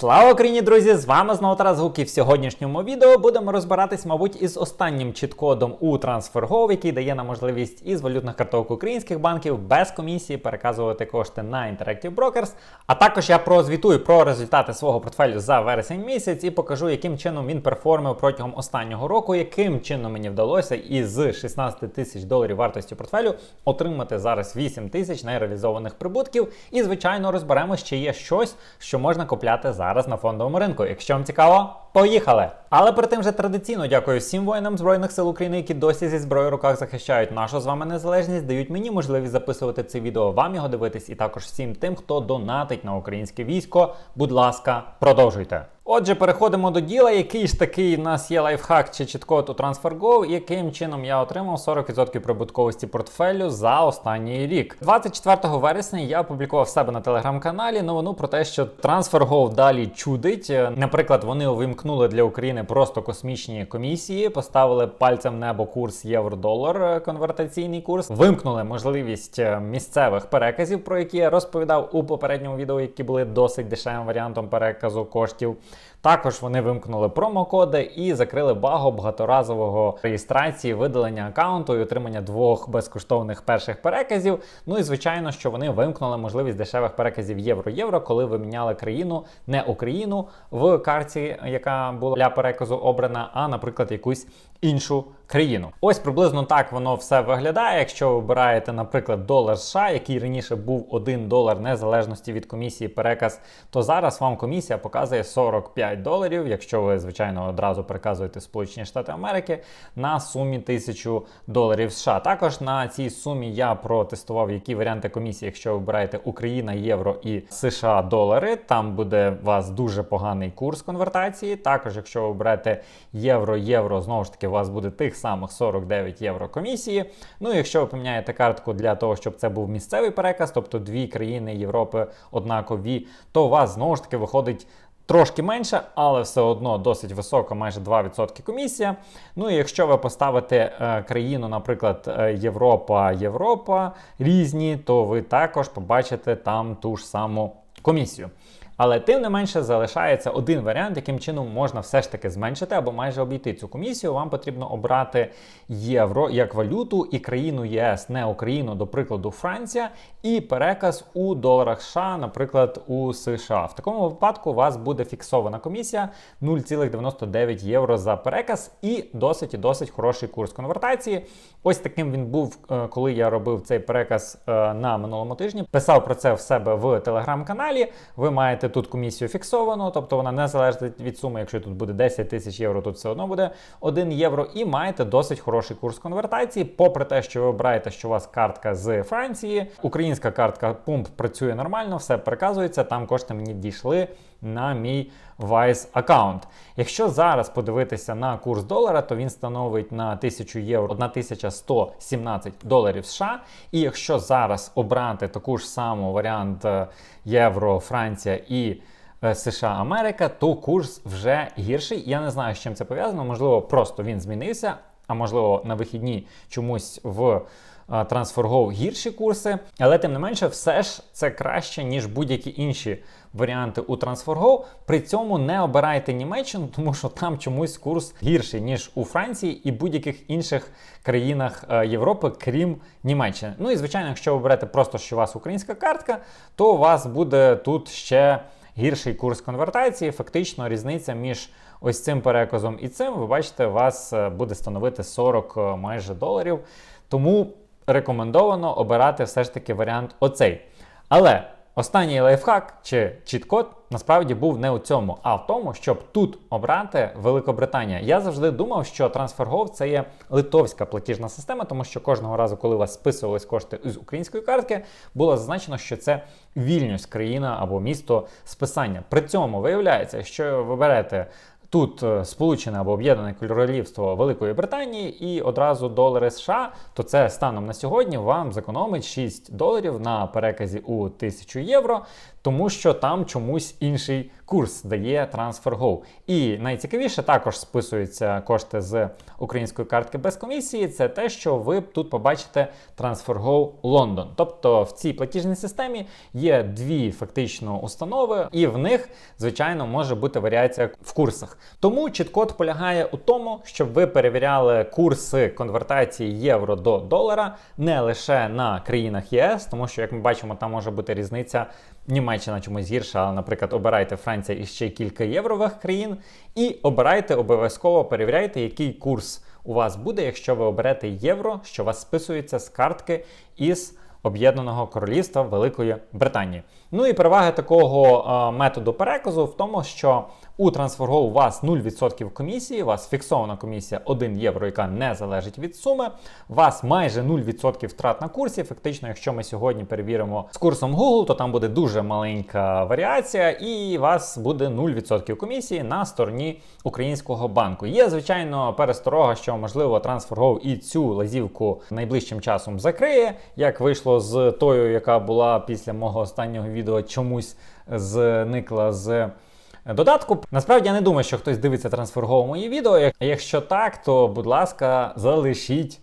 Слава Україні, друзі! З вами знову Тарас Гук і в сьогоднішньому відео будемо розбиратись, мабуть, із останнім чіткодом у TransferGo, який дає нам можливість із валютних карток українських банків без комісії переказувати кошти на Interactive Brokers. А також я прозвітую про результати свого портфелю за вересень місяць і покажу, яким чином він перформив протягом останнього року, яким чином мені вдалося із 16 тисяч доларів вартості портфелю отримати зараз 8 тисяч нереалізованих прибутків. І, звичайно, розберемося, чи є щось, що можна купляти зараз на фондовому ринку. Якщо вам цікаво, поїхали! Але перед тим же традиційно дякую всім воїнам Збройних сил України, які досі зі зброєю в руках захищають нашу з вами незалежність, дають мені можливість записувати це відео, вам його дивитись, і також всім тим, хто донатить на українське військо. Будь ласка, продовжуйте. Отже, переходимо до діла. Який ж такий у нас є лайфхак чи чіткод у TransferGo, яким чином я отримав 40% прибутковості портфелю за останній рік. 24 вересня я опублікував себе на телеграм-каналі новину про те, що TransferGo далі чудить. Наприклад, вони увімкнули для України просто космічні комісії, поставили пальцем небо курс євро-долар, е, конвертаційний курс, вимкнули можливість е, місцевих переказів, про які я розповідав у попередньому відео, які були досить дешевим варіантом переказу коштів. Також вони вимкнули промокоди і закрили багу багаторазового реєстрації, видалення аккаунту і отримання двох безкоштовних перших переказів. Ну і звичайно, що вони вимкнули можливість дешевих переказів євро-євро, коли ви міняли країну, не Україну в карті, яка була для переказу обрана, а, наприклад, якусь іншу країну. Ось приблизно так воно все виглядає. Якщо ви обираєте, наприклад, долар США, який раніше був 1 долар незалежності від комісії переказ, то зараз вам комісія показує 45 доларів, якщо ви, звичайно, одразу переказуєте Сполучені Штати Америки на сумі 1000 доларів США. Також на цій сумі я протестував, які варіанти комісії, якщо ви обираєте Україна, євро і США долари. Там буде у вас дуже поганий курс конвертації. Також, якщо ви обираєте євро, євро, знову ж таки, у вас буде тих самих 49 євро комісії. Ну, якщо ви поміняєте картку для того, щоб це був місцевий переказ, тобто дві країни Європи однакові, то у вас знову ж таки виходить. Трошки менше, але все одно досить висока, майже 2% комісія. Ну і якщо ви поставите е, країну, наприклад, е, Європа, Європа різні, то ви також побачите там ту ж саму комісію. Але тим не менше залишається один варіант, яким чином можна все ж таки зменшити або майже обійти цю комісію. Вам потрібно обрати євро як валюту і країну єС, не Україну, до прикладу, Франція, і переказ у доларах США, наприклад, у США. В такому випадку у вас буде фіксована комісія 0,99 євро за переказ і досить і досить хороший курс конвертації. Ось таким він був, е, коли я робив цей переказ е, на минулому тижні. Писав про це в себе в телеграм-каналі. Ви маєте тут комісію фіксовану, тобто вона не залежить від суми. Якщо тут буде 10 тисяч євро, тут все одно буде 1 євро. І маєте досить хороший курс конвертації. Попри те, що ви обираєте, що у вас картка з Франції, українська картка пумп працює нормально, все переказується. Там кошти мені дійшли на мій Vice аккаунт. Якщо зараз подивитися на курс долара, то він становить на 1000 євро 1117 доларів США. І якщо зараз обрати таку ж саму варіант е, євро, Франція і е, США Америка, то курс вже гірший. Я не знаю, з чим це пов'язано. Можливо, просто він змінився, а можливо, на вихідні чомусь в. TransferGo гірші курси, але тим не менше, все ж це краще, ніж будь-які інші варіанти у TransferGo. При цьому не обирайте Німеччину, тому що там чомусь курс гірший, ніж у Франції і будь-яких інших країнах е, Європи, крім Німеччини. Ну і звичайно, якщо ви берете просто, що у вас українська картка, то у вас буде тут ще гірший курс конвертації. Фактично, різниця між ось цим переказом і цим, ви бачите, у вас е, буде становити 40 е, майже доларів. Тому рекомендовано обирати все ж таки варіант оцей. Але останній лайфхак чи чіткод насправді був не у цьому, а в тому, щоб тут обрати Великобританія. Я завжди думав, що TransferGo це є литовська платіжна система, тому що кожного разу, коли у вас списувались кошти з української картки, було зазначено, що це Вільнюс, країна або місто списання. При цьому виявляється, що ви берете тут е, Сполучене або Об'єднане Королівство Великої Британії і одразу долари США, то це станом на сьогодні вам зекономить 6 доларів на переказі у 1000 євро, тому що там чомусь інший курс дає TransferGo. І найцікавіше також списуються кошти з української картки без комісії. Це те, що ви тут побачите TransferGo London. Тобто в цій платіжній системі є дві фактично установи, і в них, звичайно, може бути варіація в курсах. Тому чіткод полягає у тому, щоб ви перевіряли курси конвертації євро до долара не лише на країнах ЄС, тому що, як ми бачимо, там може бути різниця. Німеччина чомусь гірша, але, наприклад, обирайте Франція і ще кілька єврових країн, і обирайте обов'язково перевіряйте, який курс у вас буде, якщо ви оберете євро, що вас списується з картки із Об'єднаного Королівства Великої Британії. Ну і переваги такого е, методу переказу в тому, що у TransferGo у вас 0% комісії, у вас фіксована комісія 1 євро, яка не залежить від суми. У вас майже 0% втрат на курсі. Фактично, якщо ми сьогодні перевіримо з курсом Google, то там буде дуже маленька варіація, і у вас буде 0% комісії на стороні українського банку. Є, звичайно, пересторога, що можливо TransferGo і цю лазівку найближчим часом закриє, як вийшло з тою, яка була після мого останнього відео, чомусь зникла з. Додатку насправді я не думаю, що хтось дивиться трансфергово мої відео. Якщо так, то будь ласка, залишіть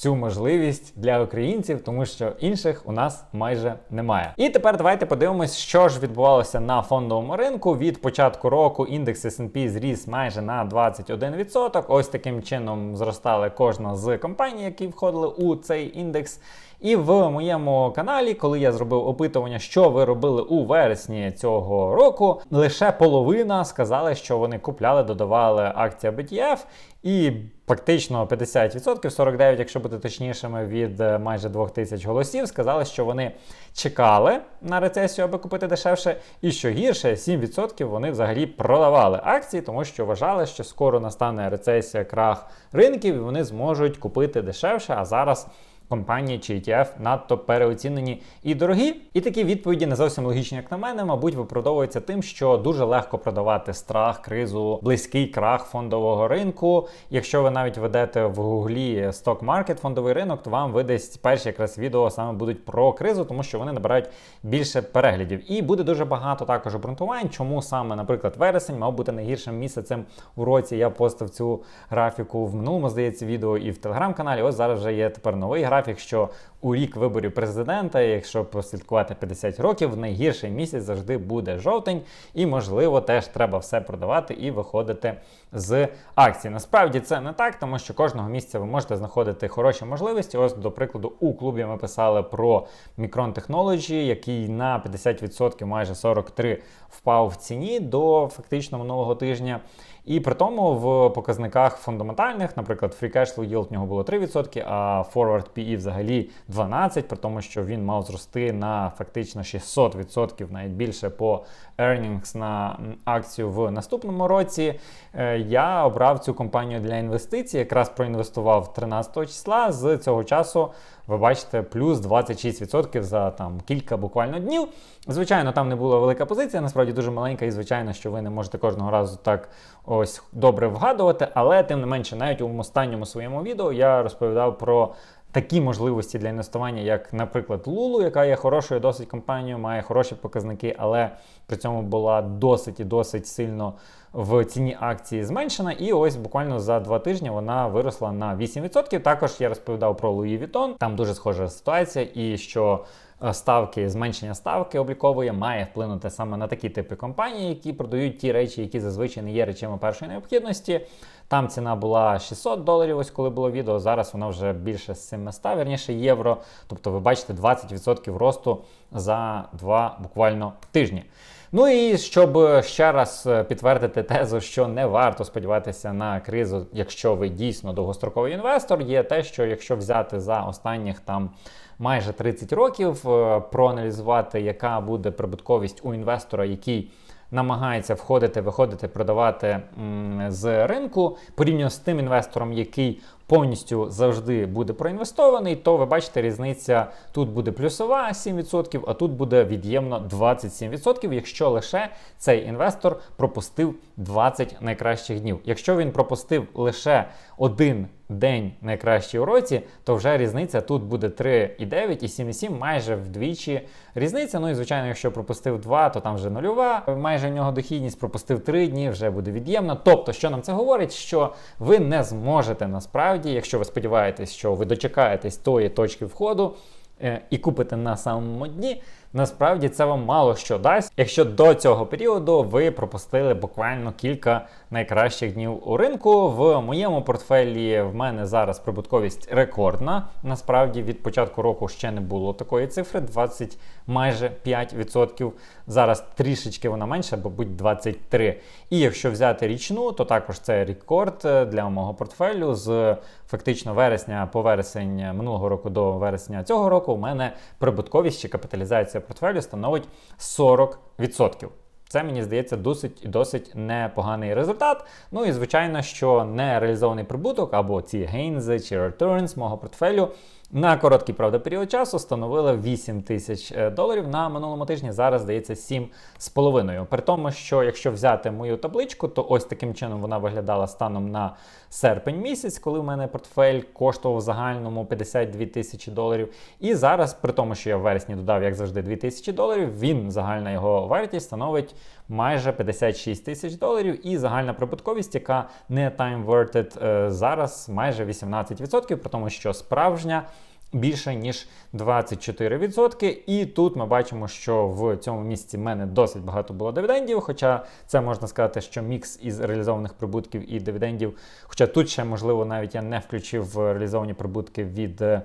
цю можливість для українців, тому що інших у нас майже немає. І тепер давайте подивимось, що ж відбувалося на фондовому ринку. Від початку року індекс S&P зріс майже на 21%. Ось таким чином зростали кожна з компаній, які входили у цей індекс. І в моєму каналі, коли я зробив опитування, що ви робили у вересні цього року, лише половина сказали, що вони купляли, додавали акція BTF, і фактично 50%, 49, якщо бути точнішими, від е, майже 2000 голосів, сказали, що вони чекали на рецесію, аби купити дешевше. І що гірше, 7% вони взагалі продавали акції, тому що вважали, що скоро настане рецесія, крах ринків, і вони зможуть купити дешевше. А зараз компанії чи ETF надто переоцінені і дорогі. І такі відповіді не зовсім логічні, як на мене, мабуть, виправдовуються тим, що дуже легко продавати страх, кризу, близький крах фондового ринку. Якщо ви навіть ведете в гуглі Stock Market, фондовий ринок, то вам видасть перші якраз відео саме будуть про кризу, тому що вони набирають більше переглядів. І буде дуже багато також обґрунтувань, чому саме, наприклад, вересень мав бути найгіршим місяцем у році. Я постав цю графіку в минулому, здається, відео і в телеграм-каналі. Ось зараз вже є тепер новий графік графік, що у рік виборів президента, якщо прослідкувати 50 років, найгірший місяць завжди буде жовтень, і, можливо, теж треба все продавати і виходити з акцій. Насправді це не так, тому що кожного місяця ви можете знаходити хороші можливості. Ось, до прикладу, у клубі ми писали про Micron Technology, який на 50% майже 43 впав в ціні до фактично минулого тижня. І при тому в показниках фундаментальних, наприклад, free cash flow yield в нього було 3%, а forward PE взагалі 12%, при тому, що він мав зрости на фактично 600%, навіть більше по earnings на акцію в наступному році. Е, я обрав цю компанію для інвестицій, якраз проінвестував 13 числа. З цього часу ви бачите плюс 26% за там кілька буквально днів. Звичайно, там не була велика позиція, насправді дуже маленька, і звичайно, що ви не можете кожного разу так ось добре вгадувати, але тим не менше, навіть у останньому своєму відео я розповідав про такі можливості для інвестування, як, наприклад, Lulu, яка є хорошою досить компанією, має хороші показники, але при цьому була досить і досить сильно в ціні акції зменшена. І ось буквально за два тижні вона виросла на 8%. Також я розповідав про Louis Vuitton, Там дуже схожа ситуація, і що ставки, зменшення ставки облікової має вплинути саме на такі типи компаній, які продають ті речі, які зазвичай не є речами першої необхідності. Там ціна була 600 доларів, ось коли було відео. Зараз вона вже більше 700, верніше євро. Тобто, ви бачите 20% росту за два буквально тижні. Ну і щоб ще раз підтвердити тезу, що не варто сподіватися на кризу, якщо ви дійсно довгостроковий інвестор, є те, що якщо взяти за останніх там майже 30 років, е, проаналізувати, яка буде прибутковість у інвестора, який намагається входити, виходити, продавати з ринку, порівняно з тим інвестором, який повністю завжди буде проінвестований, то ви бачите, різниця тут буде плюсова 7%, а тут буде від'ємно 27%, якщо лише цей інвестор пропустив 20 найкращих днів. Якщо він пропустив лише один день найкращий у році, то вже різниця тут буде 3,9 і 7,7 майже вдвічі різниця. Ну і звичайно, якщо пропустив 2, то там вже нульова. Майже в нього дохідність пропустив 3 дні, вже буде від'ємно. Тобто, що нам це говорить, що ви не зможете насправді, якщо ви сподіваєтесь, що ви дочекаєтесь тої точки входу. е, І купите на самому дні, насправді це вам мало що дасть, якщо до цього періоду ви пропустили буквально кілька найкращих днів у ринку. В моєму портфелі в мене зараз прибутковість рекордна. Насправді від початку року ще не було такої цифри 20 майже 5%. Зараз трішечки вона менша, бо будь 23. І якщо взяти річну, то також це рекорд е, для мого портфелю з фактично вересня по вересень минулого року до вересня цього року. У мене прибутковість чи капіталізація портфелю становить 40%. Це мені здається досить досить непоганий результат. Ну і звичайно, що нереалізований прибуток або ці гейнзи чи returns мого портфелю на короткий правда період часу становили 8 тисяч е, доларів на минулому тижні. Зараз здається 7,5. При тому, що якщо взяти мою табличку, то ось таким чином вона виглядала станом на серпень місяць, коли в мене портфель коштував в загальному 52 тисячі доларів. І зараз, при тому, що я в вересні додав, як завжди, 2 тисячі доларів, він загальна його вартість становить майже 56 тисяч доларів. І загальна прибутковість, яка не time-worted, е, зараз майже 18%, при тому, що справжня. Більше ніж 24%. І тут ми бачимо, що в цьому місці в мене досить багато було дивідендів. Хоча це можна сказати, що мікс із реалізованих прибутків і дивідендів. Хоча тут ще, можливо, навіть я не включив реалізовані прибутки від е,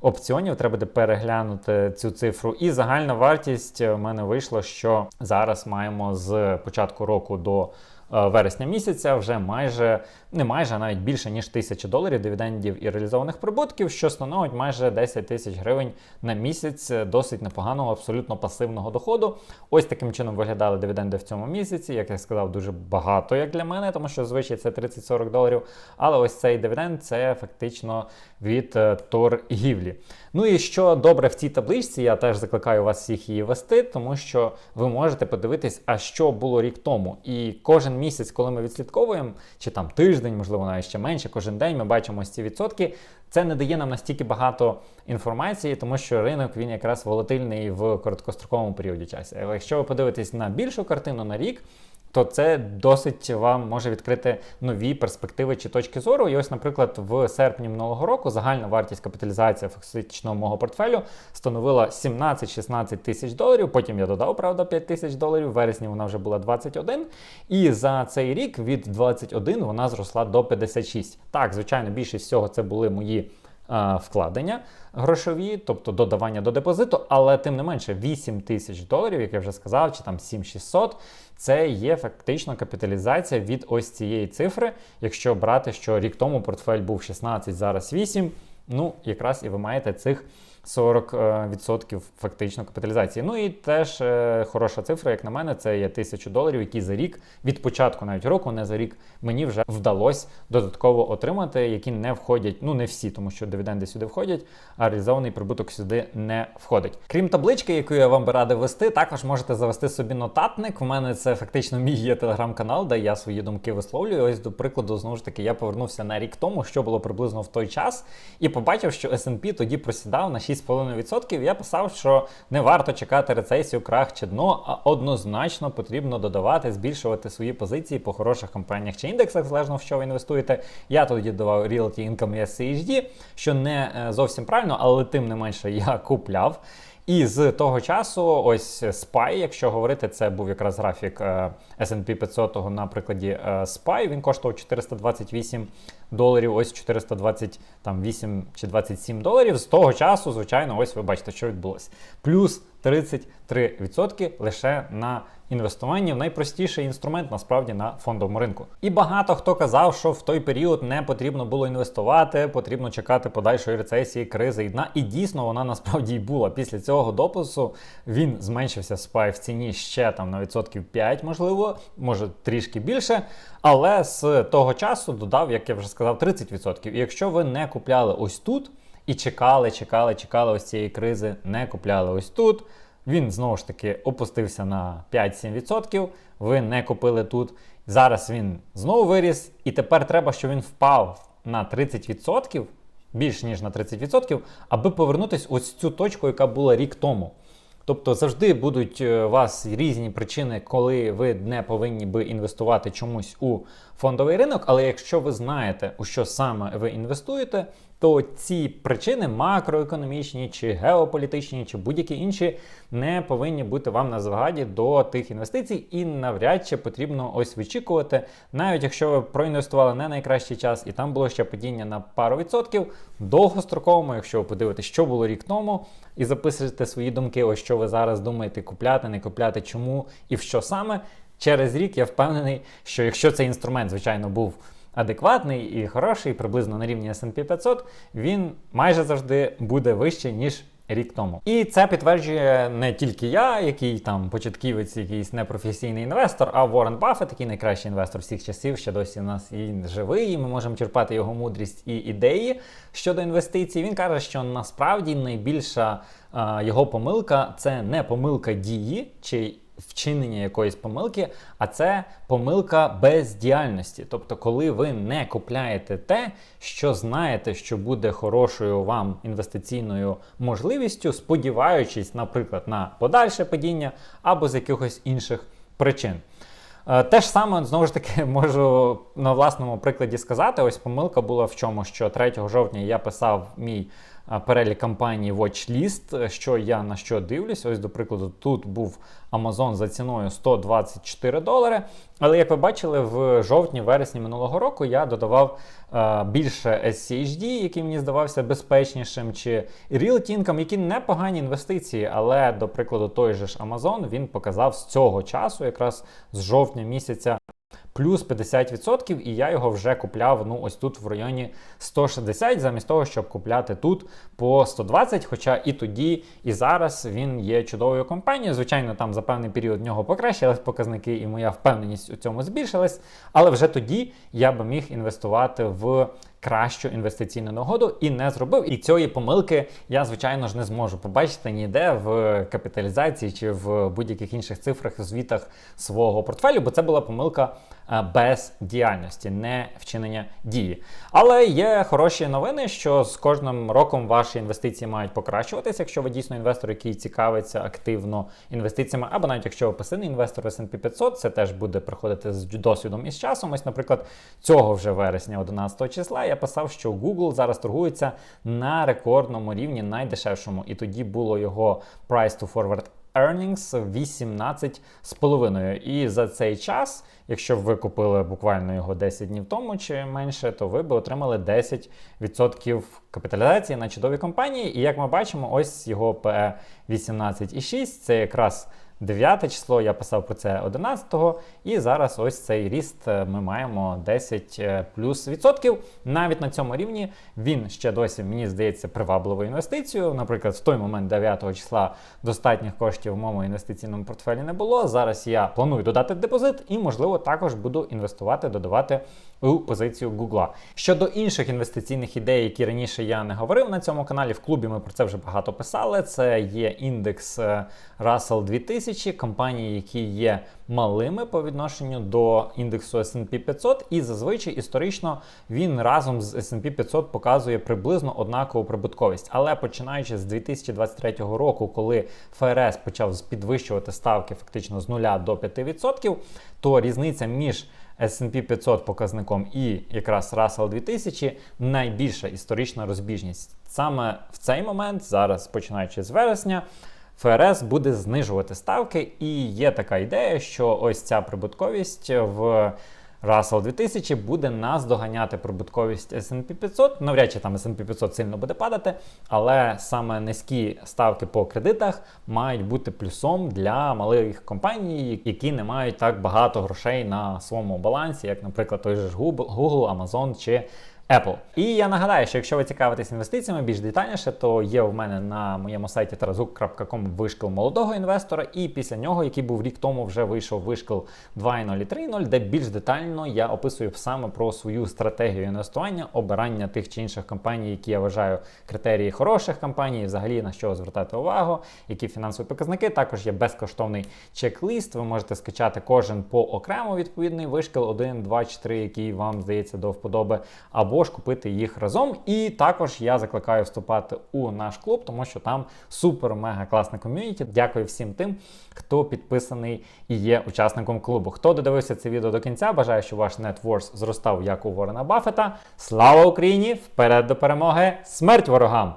опціонів. Треба буде переглянути цю цифру. І загальна вартість у мене вийшло, що зараз маємо з початку року до. Е, Вересня місяця вже майже не майже а навіть більше ніж тисяча доларів дивідендів і реалізованих прибутків, що становить майже 10 тисяч гривень на місяць досить непоганого, абсолютно пасивного доходу. Ось таким чином виглядали дивіденди в цьому місяці. Як я сказав, дуже багато як для мене, тому що звичай це 30-40 доларів. Але ось цей дивіденд це фактично від е, торгівлі. Ну і що добре в цій табличці, я теж закликаю вас всіх її вести, тому що ви можете подивитись, а що було рік тому. І кожен місяць, коли ми відслідковуємо, чи там тиждень, можливо, навіть ще менше, кожен день ми бачимо ось ці відсотки. Це не дає нам настільки багато інформації, тому що ринок він якраз волатильний в короткостроковому періоді часу. Якщо ви подивитесь на більшу картину на рік, то це досить вам може відкрити нові перспективи чи точки зору. І ось, наприклад, в серпні минулого року загальна вартість капіталізації фактично мого портфелю становила 17-16 тисяч доларів. Потім я додав, правда, 5 тисяч доларів. В вересні вона вже була 21. І за цей рік від 21 вона зросла до 56. Так, звичайно, більшість всього це були мої. Е, Вкладення грошові, тобто додавання до депозиту, але тим не менше 8 тисяч доларів, як я вже сказав, чи там 7600, це є фактично капіталізація від ось цієї цифри. Якщо брати, що рік тому портфель був 16, зараз 8, ну якраз і ви маєте цих 40% фактично капіталізації. Ну і теж е, хороша цифра, як на мене, це є 1000 доларів, які за рік від початку навіть року, не за рік, мені вже вдалося додатково отримати, які не входять, ну не всі, тому що дивіденди сюди входять, а реалізований прибуток сюди не входить. Крім таблички, яку я вам би радив вести, також можете завести собі нотатник. У мене це фактично мій є телеграм-канал, де я свої думки висловлюю. Ось до прикладу, знову ж таки, я повернувся на рік тому, що було приблизно в той час, і побачив, що S&P тоді просідав на 6,5%. Я писав, що не варто чекати рецесію, крах чи дно, а однозначно потрібно додавати, збільшувати свої позиції по хороших компаніях чи індексах, залежно в що ви інвестуєте. Я тоді давав Realty Income SCHD, що не е, зовсім правильно, але тим не менше я купляв. І з того часу, ось SPY, якщо говорити, це був якраз графік е, S&P 500 на прикладі е, SPY, він коштував 428 доларів, ось 428 чи 27 доларів. З того часу, звичайно, ось ви бачите, що відбулося. Плюс 33% лише на інвестування в найпростіший інструмент насправді на фондовому ринку. І багато хто казав, що в той період не потрібно було інвестувати, потрібно чекати подальшої рецесії, кризи і дна. І дійсно вона насправді й була. Після цього допису він зменшився спай в ціні ще там на відсотків 5, можливо, може трішки більше. Але з того часу додав, як я вже сказав, 30%. І якщо ви не купляли ось тут і чекали, чекали, чекали ось цієї кризи, не купляли ось тут. Він знову ж таки опустився на 5-7%. Ви не купили тут. Зараз він знову виріс, і тепер треба, щоб він впав на 30%, більш ніж на 30%, аби повернутися ось цю точку, яка була рік тому. Тобто завжди будуть е, у вас різні причини, коли ви не повинні би інвестувати чомусь у фондовий ринок. Але якщо ви знаєте, у що саме ви інвестуєте, то ці причини макроекономічні, чи геополітичні, чи будь-які інші не повинні бути вам на згаді до тих інвестицій, і навряд чи потрібно ось вичікувати, навіть якщо ви проінвестували не найкращий час, і там було ще падіння на пару відсотків, довгостроковому, якщо ви подивитесь, що було рік тому, і записуєте свої думки, ось що ви зараз думаєте, купляти, не купляти, чому і в що саме. Через рік я впевнений, що якщо цей інструмент, звичайно, був адекватний і хороший, приблизно на рівні S&P 500, він майже завжди буде вище, ніж рік тому. І це підтверджує не тільки я, який там початківець, якийсь непрофесійний інвестор, а Ворен Баффет, який найкращий інвестор всіх часів, ще досі у нас і живий, і ми можемо черпати його мудрість і ідеї щодо інвестицій. Він каже, що насправді найбільша а, його помилка це не помилка дії чи вчинення якоїсь помилки, а це помилка бездіяльності. Тобто, коли ви не купляєте те, що знаєте, що буде хорошою вам інвестиційною можливістю, сподіваючись, наприклад, на подальше падіння або з якихось інших причин. Е, те ж саме, знову ж таки, можу на власному прикладі сказати. Ось помилка була в чому, що 3 жовтня я писав мій перелік компаній WatchList, що я на що дивлюсь. Ось, до прикладу, тут був Amazon за ціною 124 долари. Але як ви бачили, в жовтні-вересні минулого року я додавав е, більше SCHD, який мені здавався безпечнішим, чи Realty Income, які непогані інвестиції. Але, до прикладу, той же ж Amazon він показав з цього часу, якраз з жовтня місяця плюс 50%, і я його вже купляв ну ось тут в районі 160, замість того, щоб купляти тут по 120. Хоча і тоді, і зараз він є чудовою компанією. Звичайно, там за певний період в нього покращились показники, і моя впевненість у цьому збільшилась. Але вже тоді я би міг інвестувати в кращу інвестиційну нагоду і не зробив. І цієї помилки я, звичайно ж, не зможу побачити ніде в капіталізації чи в будь-яких інших цифрах, звітах свого портфелю, бо це була помилка е, без діяльності, не вчинення дії. Але є хороші новини, що з кожним роком ваші інвестиції мають покращуватися, якщо ви дійсно інвестор, який цікавиться активно інвестиціями, або навіть якщо ви пасивний інвестор S&P 500, це теж буде приходити з досвідом і з часом. Ось, наприклад, цього вже вересня, 11 числа, я писав, що Google зараз торгується на рекордному рівні, найдешевшому. І тоді було його price to forward earnings 18,5. І за цей час, якщо б ви купили буквально його 10 днів тому чи менше, то ви б отримали 10% капіталізації на чудові компанії. І як ми бачимо, ось його PE 18,6 це якраз 9 число, я писав про це 11-го, і зараз ось цей ріст е, ми маємо 10 е, плюс відсотків. Навіть на цьому рівні він ще досі, мені здається, привабливою інвестицією. Наприклад, в той момент 9 числа достатніх коштів в моєму інвестиційному портфелі не було. Зараз я планую додати депозит і, можливо, також буду інвестувати, додавати у позицію Google. Щодо інших інвестиційних ідей, які раніше я не говорив на цьому каналі, в клубі ми про це вже багато писали. Це є індекс е, Russell 2000, компанії, які є малими по відношенню до індексу S&P 500, і зазвичай історично він разом з S&P 500 показує приблизно однакову прибутковість. Але починаючи з 2023 року, коли ФРС почав підвищувати ставки фактично з 0 до 5%, то різниця між S&P 500 показником і якраз Russell 2000 найбільша історична розбіжність. Саме в цей момент, зараз починаючи з вересня, ФРС буде знижувати ставки, і є така ідея, що ось ця прибутковість в Russell 2000 буде нас доганяти прибутковість S&P 500. Навряд чи там S&P 500 сильно буде падати, але саме низькі ставки по кредитах мають бути плюсом для малих компаній, які не мають так багато грошей на своєму балансі, як, наприклад, той же Google, Amazon чи Apple. І я нагадаю, що якщо ви цікавитесь інвестиціями більш детальніше, то є в мене на моєму сайті tarazuk.com вишкіл молодого інвестора, і після нього, який був рік тому, вже вийшов вишкіл 2.0 і 3.0, де більш детально я описую саме про свою стратегію інвестування, обирання тих чи інших компаній, які я вважаю критерії хороших компаній, взагалі на що звертати увагу, які фінансові показники. Також є безкоштовний чек-лист. Ви можете скачати кожен по окремо відповідний вишкіл 1, 2 чи 3, який вам здається до вподоби, або ж купити їх разом. І також я закликаю вступати у наш клуб, тому що там супер-мега класне ком'юніті. Дякую всім тим, хто підписаний і є учасником клубу. Хто додивився це відео до кінця, бажаю, щоб ваш нетворс зростав як у Ворона Баффета. Слава Україні! Вперед до перемоги! Смерть ворогам!